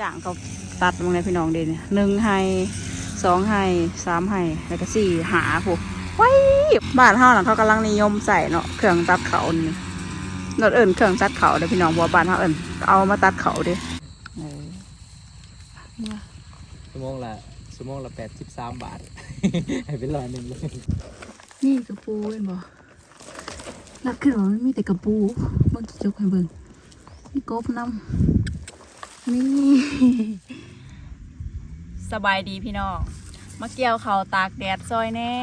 จ้างเขาตัดมึงเลยพี่น้องเดนหนึ่งไฮสองไฮสามไฮแล้วก็สี่หาพวกไว้บ้านเฮาน่ะเขากำลังนิยมใส่เนาะเครื่องตัดเขานี่นดเอิญเครื่องตัดเขาเด้อพี่น้องบัวาบ้านเฮาเอิญเอามาตัดเขาเด้เออชั่วโมงละชั่วโมงละแปดสิบสามบาทให้เป็นร้อยหนึ่งเลยนี่กระปูเห็นบ่ลักขึ้นว่ามันมีแต่กระปูเบิ่งจกให้เบิ่งมีกบน้ำ นี่ สบายดีพี่น้อง มาเกี่ยวเขาวตากแดดซอยแน่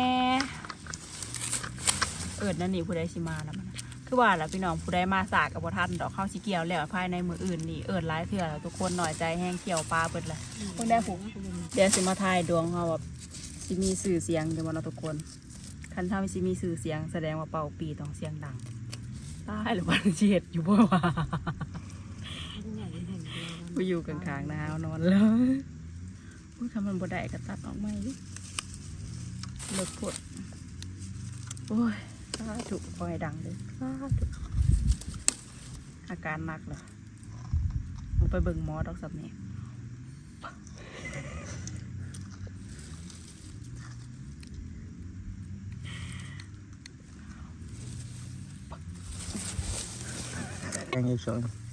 เอิดนั่นนี่ผู้ใดสิมาแล้วมันน่ะคือว่าแหละพี่น้องผู้ใดมาสากกับบ่ทันดอกเข้าสิเกี่ยวแล้วภายในมืออื่นนี่เอิดหลายเถื่อแล้วทุกคนหน่อยใจแห้งเกี่ยวปลาเบิดเลยเพิ่งได้ผูกเดี๋ยวสิมาทายดวงเขาแบบสิมีสื่อเสียงอยู่บ่เนาะทุกคนคันถ้าสิมีสื่อเสียงแสดงว่าเป่าปีต้องเสียงดังตายหรือว่าสิเฮ็ดอยู่บ่วะ ไปอยู่กลางๆนาวนอนเลยอุ้ยทำมันบ่ได้ก็ตัดออกมาดิเลิกพดโอ้ยสาธุคอยดังเลยสาธุอาการหนักเลยไปเบิ่งหมอดอกสับเนี่ยยังอยู่ชน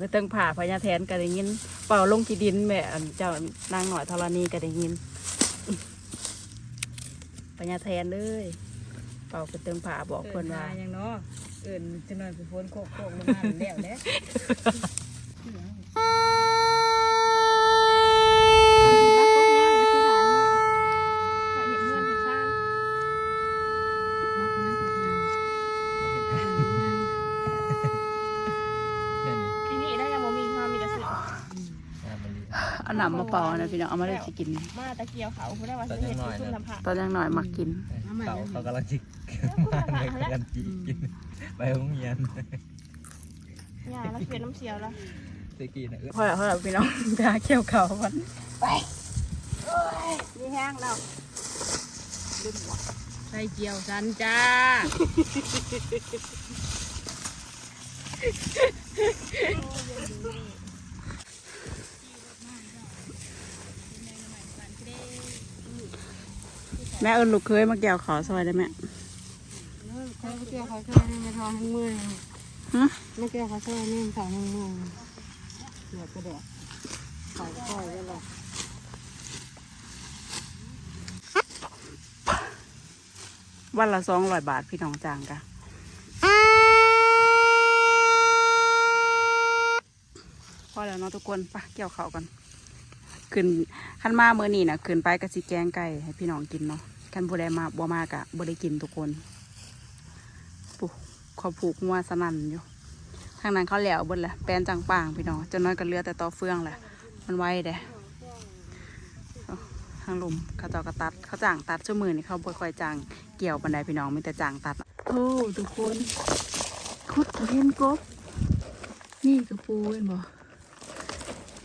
คือเติงผ่าพญาแทนก็ได้ยิน เป่าลงกี่ดินแม่เจ้านางหน่อยธรณีก็ได้ยินพญาแทนเลย เป่าคือเติงผ่าบอกคนว่าอย่างเนาะเอิ่นจะนอนไปพ้นโคกโคกลงมาแล้วเนี่ยะมักนั่งกดน้ำ เนี่ยนี่ ที่นี่ได้ยังบ่มีข้าวมีแต่สิ งานมันดี เอา หนำมาเป่านะพี่น้องเอามาเลยสิกิน มาตะเกียวเขาผู้ได้ว่าสิเฮ็ดคุณลำพังตอนยังหน่อยมักกินเขาเขากำลังจิกมาเลยกำลังจิกกินไปโรงเรียนย่าแล้วเป็นน้ำเสียวแล้วตะกี้นะเอ้ยพอแล้วพอแล้วพี่น้องตาเขียวเขาวันยี่แห้งแล้วใส่เจียวกันจ้า แม่เอิญลูกเคยมาแก้วขอซอยได้ไหมเขาเจียวเขาช่วยในท้องทั้งมือฮะไม่เจียวเขาช่วยในท้องทั้งมือเดือดกระเดะเขาค่อยไว้หรอกวันละสองร้อยบาทพี่น้องจางกะพอแล้วเนาะทุกคนไปะเกี่ยวเขาวกัน ขึ้นขั้นมาเมื่อนี้นะขึ้นไปกะสิแกงไก่ให้พี่น้องกินเนาะขั้นผู้ใดมาบ่มากะบ่ได้กินทุกคนปุ๊ขาผูกงัวสนั่นอยู่ทางนั้นเขาแล้วบนแหละแปลนจังปางพี่น้องจนน้อยก็เลือแต่ต่อเฟืองแหละมันไวเด้ทางลมเขาเจ้ากระตัดเขาจ้างตัดชั่วมือนี่เขาบ่ค่อยจ้างเกี่ยวบันไดพี่น้องมีแต่จ้างตัดโอ้ทุกคนคุดเห็นกบนี่กระปูเห็นบ่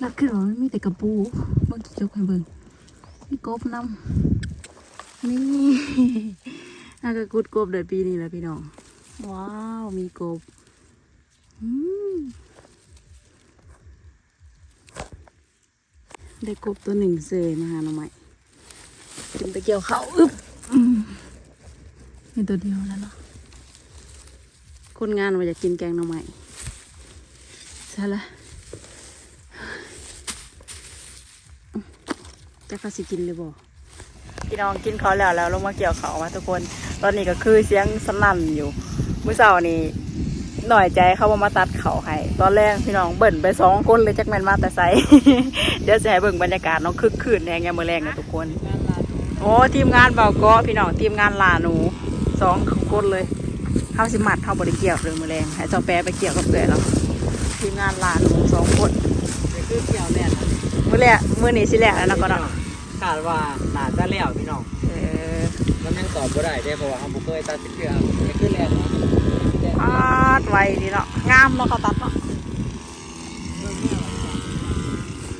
ลักขึ้นว่ามันมีแต่กระปูเบิ่งจกให้เบิ่งมีกบน้ำนี่น่าจะกุดกบเดือนปีนี้แหล้วพี่น้อง ว้าว มีกบได้กบตัวหนึ่งเสยมาหาหน่อไม้ขึ้นไปเกี่ยวเขาอึ๊บมีตัวเดียวแล้วเนาะคนงานมาจะกินแกงหน่อไม้ใช่ละ จะเขาสิกินเลยบ่พี่น้องกินเขาวแล้วแล้วลงมาเกี่ยวเขามาทุกคน ตอนนี้ก็คือเสียงสนั่นอยู่เมื่อเช้านี้หน่อยใจเขาว่ามาตัดเขาให้ตอนแรกพี่น้องเบิ่นไปสองคนเลยจักแมนมาแต่ไซเดี๋ยวจะให้เบิ่งบรรยากาศเน้องคึกคืนแน่ไงมือแรงนะทุกคน โอ้ทีมงานเบาก็พี่น้องทีมงานลาหนูสองคนเลยเข้าสิมัดเข้าบริเกี่ยวเลยมือแรงให้เจ้าแปรไปเกี่ยวกับเกลือแล้วทีมงานลาหนูสองคนคือเกี่ยวแน่นมือแรกมือนี้สิแรกแล้วนะก็เนาะ คาดว่าน่าจะแล้วพี่น้องเออมันยังตอบบ่ได้เด้เพราะว่าเขาบ่เคยตัดสิเกี่ยวนี่คือแรงเนาะพาดไวดีเนาะงามเนาะเขาตัดเนาะ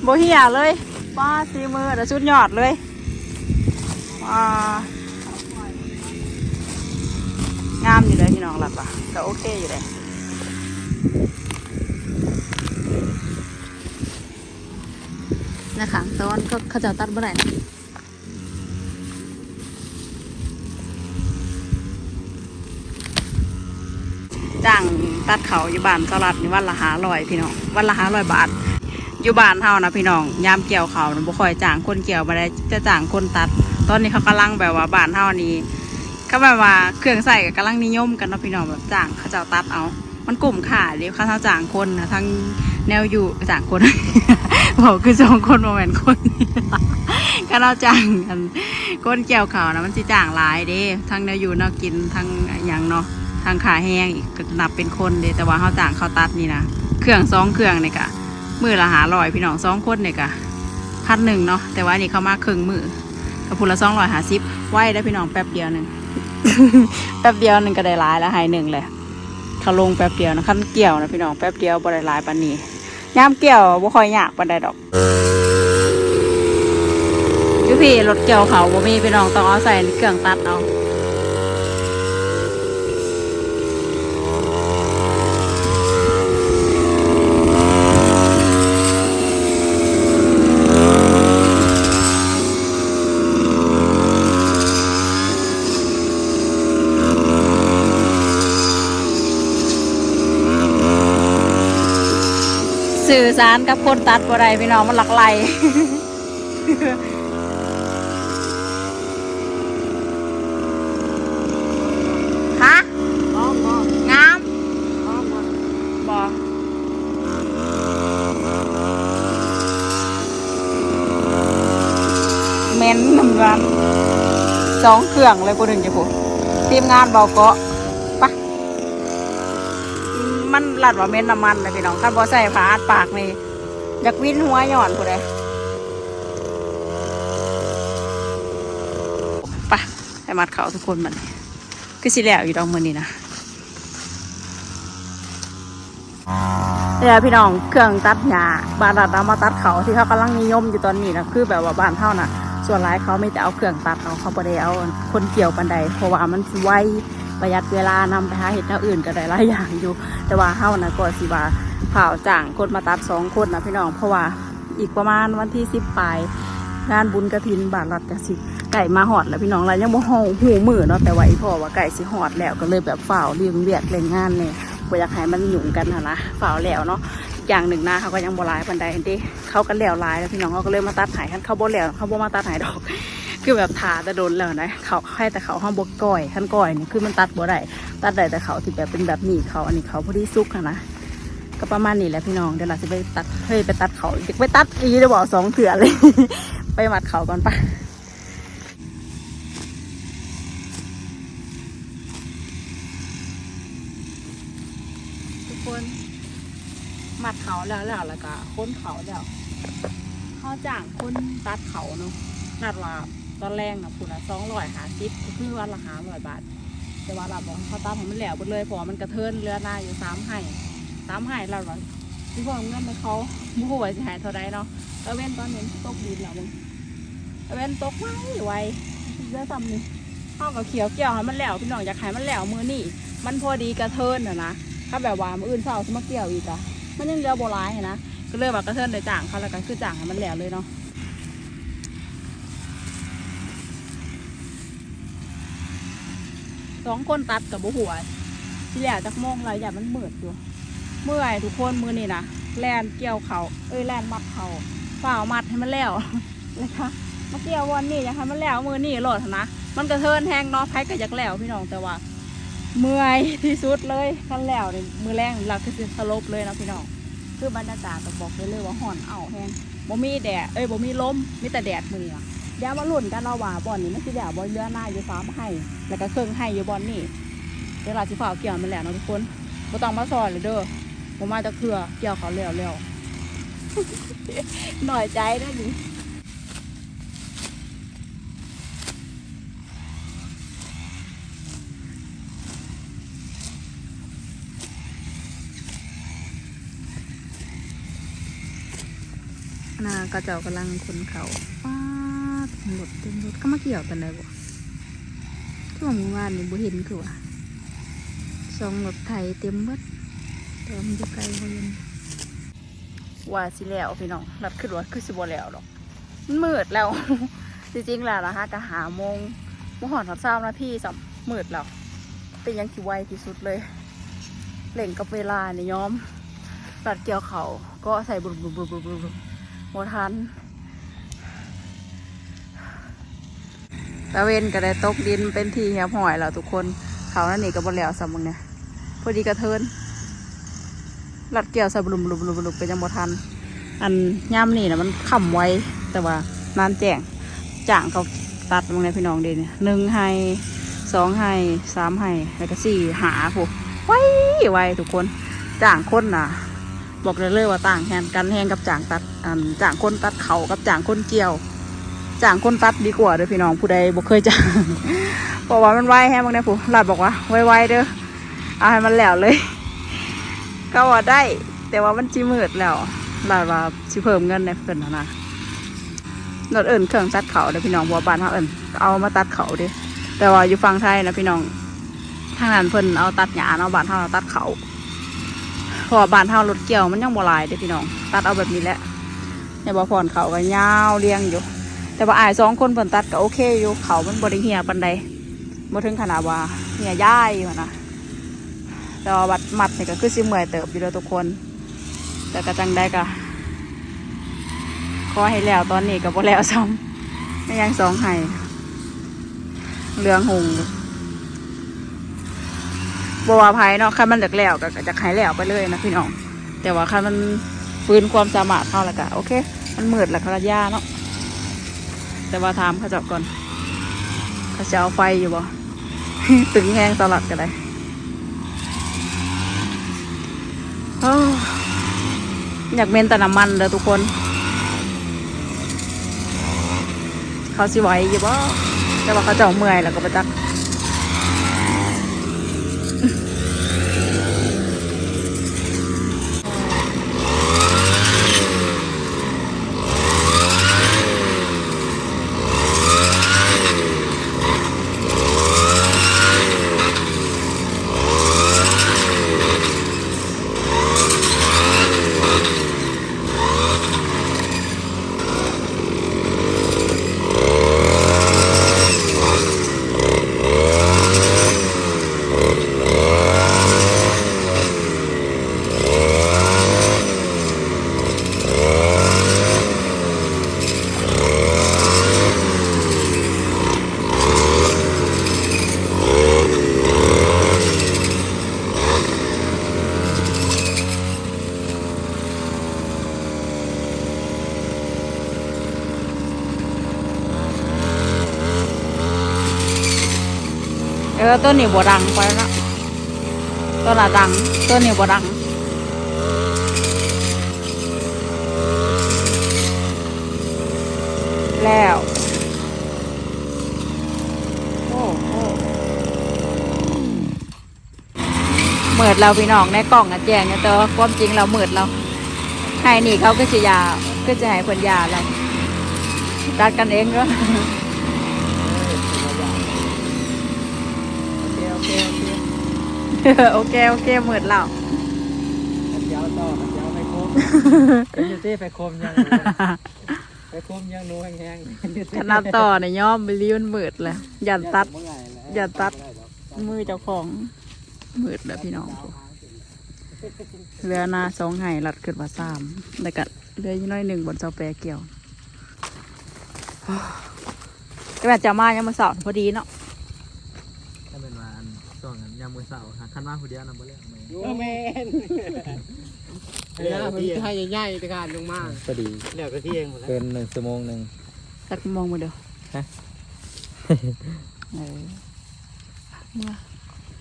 โบเฮียเลยป้าสีมือแต่ชุดยอดเลยว้าน้องหลับอะก็โอเคอยู่เลย นะคะตอนก็เขาจะตัดเมื่อไหร่นะจ้างตัดเขาอยู่บ้านสลัดนี่วันละหาร้อยพี่น้องวันละหาร้อยบาทอยู่บ้านเฮานะพี่น้องยามเกี่ยวเขานะบ่ค่อยจ้างคนเกี่ยวมาได้จะจ้างคนตัด ตอนนี้เขากำลังแบบว่าบ้านเฮานี่ก็แบบว่าเครื่องใส่ก็กำลังนิยมกันเนาะพี่น้องแบบจ้างเขาเจ้าตัดเอา มันกลุ่มขาเดียวเขาเจ้าจ้างคนนะทั้ง แนวอยู่จางคนบอกคือสองคนโมเมนคนก็เราจ้างกันคนเกี่ยวเขานะมันสิจ้างหลายเด้ทั้งแนวอยู่แนวกินทั้งอย่างเนาะทางขาแห้งอีกก็นับเป็นคนเลยแต่ว่าเขาจ้างเขาตัดนี่นะเครื่องสองเครื่องเนี่ยกะมือละหาลอยพี่น้องสองคนเนี่ยกะพันหนึ่งเนาะแต่ว่านี่เขามาครึ่งมือกับพูละสองร้อยหาสิบไหวได้พี่น้องแป๊บเดียวหนึ่งแป๊บเดียวหนึ่งก็ได้หลายแล้วหายหนึ่งเลยเขาลงแป๊บเดียวนะขั้นเกี่ยวนะพี่น้องแป๊บเดียวบ่ได้หลายปานนี้ ย่ามเกี่ยวบ่ค่อยยากปานใดดอกอยูพี่รถเกี่ยวเขาบ่มีพี่น้องต้องเอาใส่เครื่องตัดเอา สื่อสารกับคนตัดบ่ได้พี่น้องมันหลักไหลฮะอ๋ออ๋องามอ๋ออ๋อบ่เม้นนำกันสองเครื่องเลยกูถึงจะพูดทีมงานบอกก็ปะ มันลัดว่าเม้นน้ำมันเลยพี่น้องคันบ่ใส่ผ้าอัดปากนี่อยากวินหัวหย่อนผู้ใดปะให้มัดเขาทุกคนมันคือสิแล้วอยู่ดอกมือนี่นะเนี่ยพี่น้องเครื่องตัดหญ้าบ้านเราเอามาตัดเขาที่เขากำลังนิยมอยู่ตอนนี้นะคือแบบว่าบ้านเท่าน่ะส่วนหลายเขาไม่แต่เอาเครื่องตัดเอาเขาไม่ได้เอาคนเกี่ยวปันใดเพราะว่ามันไว ประหยัดเวลานำไปหาเห็ดแนวอื่นก็ได้หลายอย่างอยู่ แต่ว่าเฮานะก็สิว่าเผาจ้างคนมาตัดสองคนนะพี่น้องเพราะว่าอีกประมาณวันที่สิบปลายงานบุญกระถินบาทรัดกระสิไก่มาหอดแล้วพี่น้องเรายังบ่ห้องหูมือเนาะแต่ว่าอีพ่อว่าไก่สิหอดแล้วก็เลยแบบฝ่าเรียงเวียดเรงงานเนี่ยบ่อยากให้มันหยุ่งกันนะนะฝ่าแล้วเนาะอย่างหนึ่งนะเขาก็ยังบ่ร้ายปันใดเด้เขาก็แล้วร้ายแล้วพี่น้องเขาก็เลยมาตัดหายคันเขาบ่แล้วเขาบ่มาตัดหายดอก คือแบบทาแต่โดนแล้วนะเขาให้แต่เขาห้ามบกก้อยขั้นก้อยนี่คือมันตัดบ่ได้ตัดได้แต่เขาที่แบบเป็นแบบหนีเขาอันนี้เขาพอดีซุกนะก็ประมาณนี้แหละพี่น้องเดี๋ยวเราจะไปตัดเฮ้ยไปตัดเขาอีกไปตัดอีกเดี๋ยวบอกสองเถื่อเลย ไปหมัดเขาก่อนปะทุกคนมัดเขาแล้วแล้วแล้วก็ค้นเขาแล้วเขาจ้างคนตัดเขาเนาะนัดว่า ตอนแรกนะคุณละสองร้อยหาสิบคือวันละหาร้อยบาท แต่ว่าเราบอกเขาตัดให้มันแหลวหมดเลยพราะว่ามันกระเทินเรือหน้าอยู่สามไห่สามไห่เราว่าที่พวกเงินไปเขาบุหัวาสิหายเท่าไรเนาะเอเว้นตอนนี้ตกดินแล้วมึงเอเว้นตกไว้ไว้เรือซ้ำนี่ข้ากับเขียวเกี่ยวมันแหลวพี่น้องอยากให้มันแหลวมือนี่มันพอดีกระเทินอะนะถ้าแบบว่ามืออื่นเศร้าสมาเกี่ยวอีกอะมันยังเรือโบราณเห็นนะก็เลยว่ากระเทินเลยจ่างเขาแล้วก็คือจ่างมันแหลวเลยเนาะ สองคนตัดกับบุหัวที่แหลวจากโมงไรอย่ามันเบิดอยู่ เมื่อยทุกคนมือนี่นะแลนเกี่ยวเขาเอ้ยแลนมัดเขาเปล่ามัดให้มันแล้วนะคะมาเกี่ยววันนี้อยากให้มันแล้วมือนี่โหลดนะมันกระเทินแห้งเนาะไผก็อยากแล้วพี่น้องแต่ว่าเมื่อยที่สุดเลยขั้นแล้วนี่มือแรงเราคือสลบเลยนะพี่น้องคือบรรยากาศต้องบอกได้เลยว่าห่อนเอาแห้งบ่มีแดดเอ้ยบ่มีลมมีแต่แดดมืออะ เดี๋ยวมาลุ้นกันเราว่าบอนนี้มันสิแดดบ่เรือหน้าอยู่ฟ้ามให้ แล้วก็เครื่องให้อยู่บอนนี่เดี๋ยวเราสิฝ่าเกี่ยวมันแหละเนะทุกคนบ่ต้องมาซอยเลยเด้อบ่มาจะเครือเกี่ยวเขาแล้วแล้วหน่อยใจได้ดินาก็เจ้ากำลังคนเขาป้า หมดเต็มรถก็มาเกี่ยวกันได้บ่ที่ว่าเมื่อวานนี่บ่เห็นคือว่าสองรถไถเต็มหมดแต่ว่ามันอยู่ไกลเขายังว่าสิแล้วพี่น้องรัดขึ้นรถคือสิบ่แล้วหรอกมันมืดแล้ว จริงๆแล้วนะฮะกะหาโมงมหอนทัดเช้านาทีสัมมืดแล้วเป็นยังที่ไวที่สุดเลยเล่งกับเวลาเนี่ยย้อมรัดเกี่ยวเขาก็ใส่บุบบุบบุบบุบบุบโมทัน ตะเวนก็ได้ตกดินเป็นที่เหี่ยห้อยแล้วทุกคน เขานั่นนี่ก็บนแล้วสำมึงเนี่ยพอดีกระเทินรัดเกี่ยวส่บุบบุบบุบบุบก็ยังบ่ทัน อันย่ำนี่นะมันขำไว้แต่ว่านานแจ้งจ่างเขาตัดมึงเนี่ยพี่น้องเดเนี่ยหนึ่งให้สองให้สามให้แล้วก็สี่หาพวกไว้ไว้ทุกคนจ่างคนน่ะ บอกเลยเลยว่าต่างแหนกันแหงกับจ่างตัดอันจ่างคนตัดเขากับจ่างคนเกี่ยว จ่างคนตัดดีกว่าเด้อพี่น้องผู้ใดบ่เคยจ่างเพราะว่ามันไวแฮงบางเนี่ยผู้หลาดบอกว่าไวๆเด้อเอาให้มันแล้วเลย ก็ว่าได้ แต่ว่ามันจีมืดแล้วลาดว่าสิเพิ่มเงินในเพิ่นนะนดเอิญเครื่องตัดเขาเด้อพี่น้องบัวบานเขาเอิญเอามาตัดเขาเด้แต่ว่าอยู่ฝั่งไทยนะพี่น้องทางนั้นเพิ่นเอาตัดหญ้าเนาะบ้านเฮาตัดเขาพราะว่าบ้านเฮารถเกี่ยวมันยังบ่ลายเด้อพี่น้อง ตัดเอาแบบนี้แหละอย่าบ่พรเขาก็ยาวเรียงอยู่ แต่ว่าอายสองคนเพิ่นตัดก็โอเคอยู่เขามันบ่ได้เหียปานใดบ่ถึงขนาดว่าเนี่ยย่ายอยู่นะแต่ว่าบัดมัดนี่ก็คือสิเมื่อยเติบอยู่แล้วทุกคน แต่ก็จังได้ก็ขอให้แล้วตอนนี้ก็บ่แล้วซ้ำไม่ยังสองให้เหลืองหงบ่ว่าภัยเนาะคันมันเลิกแล้วก็จะให้แล้วไปเลยนะพี่น้อง แต่ว่าคันมันฟื้นความสามารถเท่าแล้วก็โอเค มันมืดแล้วก็ระยะเนาะ แต่ว่าถามเขาเจับก่อน เขาจะเอาไฟอยู่บ่ตึงแห้งตลอดกันเลยอยากเมนแต่น้ำมันเลยทุกคน เขาสิไหวอยู่บ่แต่ว่าเขาจะเอาเมื่อยแล้วก็ไปจัก ออต้นนี้บ่ดังไปแล้วต้นละดังต้นนี้บ่ดังแล้วโอ้โหเมิดเราพี่น้องในกล่องอะแจงเนี่ยแต่ว่าความจริงเราเมิดเราให้นี่เขาก็จะยาก็จะให้คนยาเราตัดกันเองเนาะ โอเค โอเคโอเค โอเคหมืดแล้วขันยาวต่อขันยาวไปโคมเป็นยูตี้ไปโคมยังไปโคมยังนู้แห้งๆขนาดต่อเนี่ยย่อมไปริ้วมันหมืดเลยอย่าตัด อย่าตัดมือเจ้าของหมืดแล้วพี่น้องเรือหนาสองไห้รัดขึ้นมาสามแล้วก็เรือยี่น้อยหนึ่งบนเสาแปรเกี่ยวก็แบบจะมายังมาสอนพอดีเนาะ ถ้าเป็นว่าอันช่วงนั้น ยามมื้อเช้าหาคันว่าผู้เดียวนำบ่เลี้ยงมื้อโอ้แมนเดี๋ยวมันให้ใหญ่ๆตะการลงมาพอดีเดี๋ยวก็เที่ยงหมดแล้วเกิน1ชั่วโมงหนึงตัดมองมาเดียวฮะเออเมื่อ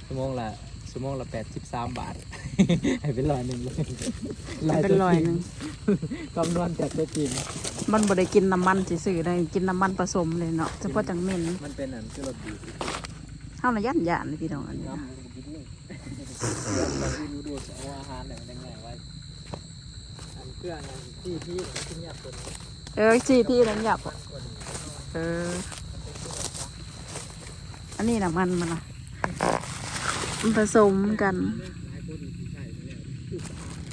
ชั่วโมงละชั่วโมงละ83บาทให้เป็นร้อยหนึงเลยเป็นรอยหนึ่งคำนวณจากตัวจริงมันบ่ได้กินน้ำมันซื่อๆได้กินน้ำมันผสมเลยเนาะเฉพาะจังเหม็นมันเป็นอันคือรถดี เท่านั้นยันยานเลยพี่น้องอันนี้น้ำนะมันกินนี่เราดูดูเอาอาหารเนี่ยมันยังไงไว้อันเครื่องอันที่ที่ที่เงียบตัวนี้เออจีพี่นั้นหยับอะเออ อันนี้น้ำมันมันนะผสมกัน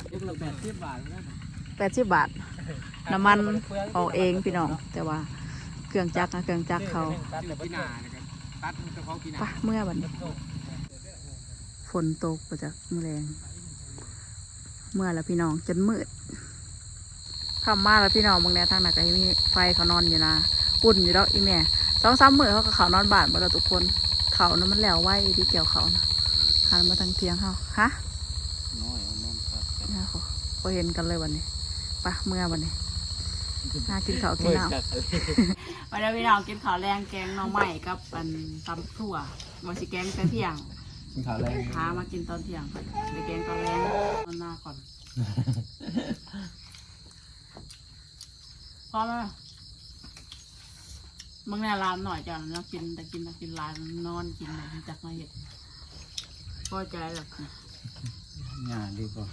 เอ็กละแปดสิบบาทนะแปดสิบบาทน้ำมันเอาเองพี่น้อง แต่ว่าเครื่องจักรนะเครื่องจักรเขาตัดแต่ ปีหน้านะครับตัดเฉพาะปีหน้าปะเมื่อวันนี้ฝนตกประจากมือแรงเมื่อแล้วพี่น้องจนมืดทำมาแล้วพี่น้องบางแนทางหนักไอ้มีไฟเขานอนอยู่นะอุ่นอยู่แล้วอีแม่สองสามมือเขาก็เขานอนบ้านหมดแล้วทุกคนเขานั้นมันแล้วไหวที่เกี่ยวเขานะหันมาทางเทียงเขาฮะน้อยเอาน้องครับเนี่ยเขาพอเห็นกันเลยวันนี้ปะเมื่อวันนี้ น่ากินข้าวกินน้ำวันนี้พี่น้องกินข้าวแรงแกงหน่อไม้กับอันตำถั่วมาสิแกงแต่เที่ยงกินข้าวแรงหามากินตอนเที่ยงไปแกงตอนแรงตอนหน้าก่อนพร้อมไหมมึงเนี่ยร้านหน่อยจ้ะเรากินแต่กินแต่กินร้านนอนกินแบบจักมาเห็ดพอใจหรอกงานดีกว่า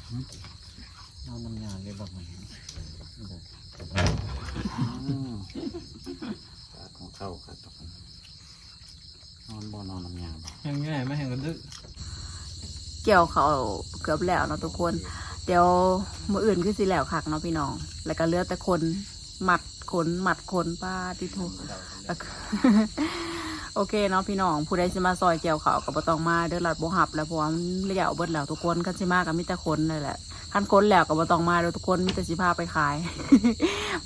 น้องมันงานดีกว่ามั นของเข้าครับทุกคนนอนบ่นอนน้ำยาบ่แห้งง่ายไม่แห้งกระดึกเกี่ยวเขาวเกือบแล้วเนาะทุกคน เดี๋ยวมืออื่นคือสิแล้วคักเนาะพี่น้อง แล้วก็เหลือแต่คนหมัดขนหมัดขนป้าที่ทุกแล้วก็ โอเคเนาะพี่น้องผู้ใดสิมาซอยเกี่ยวเขาก็บต้องมาเด้อหลัดบ่หับแล้วเพราะว่ามันเลี้ยวเบิดแล้วทุกคนคันสิมาก็มีแต่คนนั่แหละคันคนแล้วก็บต้องมาเด้อทุกคนมีแต่สิพาไปขาย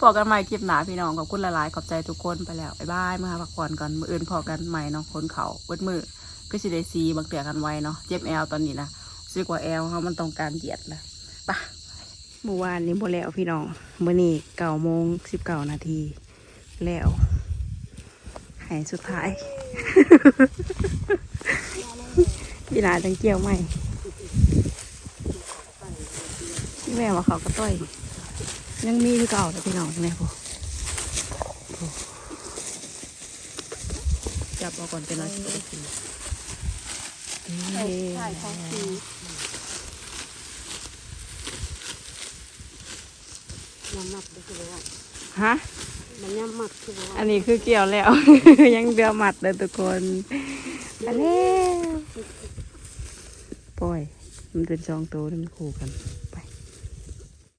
พอกันใหม่คลิปหนาพี่น้องขอบคุณหลายๆขอบใจทุกคนไปแล้วบ๊ายบายเมื่อพักผ่อนก่อนมืออื่นพอกันใหม่เนาะคนเขาเบิดมือก็สิได้ซีบางเตือกันไว้เนาะเจ็บแอลตอนนี้นะรู้สึกว่าแอลเขามันต้องการเหยียดแล้วปะเมื่อวานนี้บ่แล้วพี่น้องเมื้อนี้เก้าโมงสิบเก้านาทีแล้ว หายสุดท้ายพี่นาจังเกี่ยวไหมพี่แม่ว่าเขาก็ต้อย ยังมีที่เก่าแต่พี่น้องเนี่ยพอจับเอาก่อนเป็นร้อยสิบนาทีเฮ้ใช่ของคือมันหมักได้คือว่าฮะ มันย่ำหมัดคือว่าอันนี้คือเกี่ยวแล้ว ยังเดือหมัดเลยทุกคนอันนี้ปล่อย มันเป็นซองโตวนี่มันคู่กัน